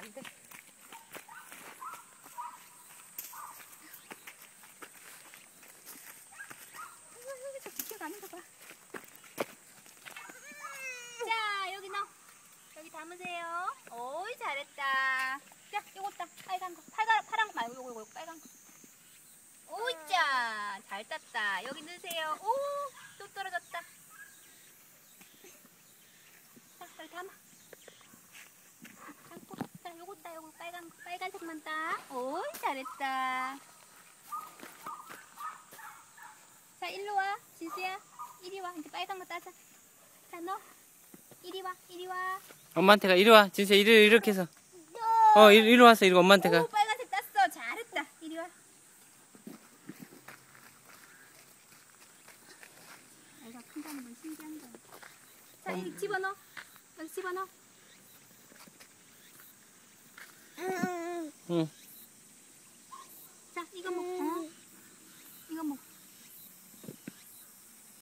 안 돼. 저 비켜가는 거 봐. 자, 여기 넣어. 여기 담으세요. 오이, 잘했다. 자, 요거 따. 빨간 거. 파란, 파란 거 말고 요거, 요거, 빨간 거. 오이, 자. 잘 땄다. 여기 넣으세요. 오, 또 떨어졌다. 자, 빨리 담아. 담고. 자, 요거 따, 요거 빨간 거. 빨간색만 따. 오이, 잘했다. 자, 일로 와. 진수야. 이리 와. 이제 빨간 거 따자. 자, 너. 이리 와. 이리 와. 엄마한테 가. 이리 와. 진짜 이리, 이렇게 해서. 어, 이리, 이리 와서 이리 엄마한테 가. 오, 빨간색 땄어. 잘했다. 이리 와. 애가 큰다는 건 신기한 거야. 자, 여기 집어넣어. 여기 집어넣어. Mm.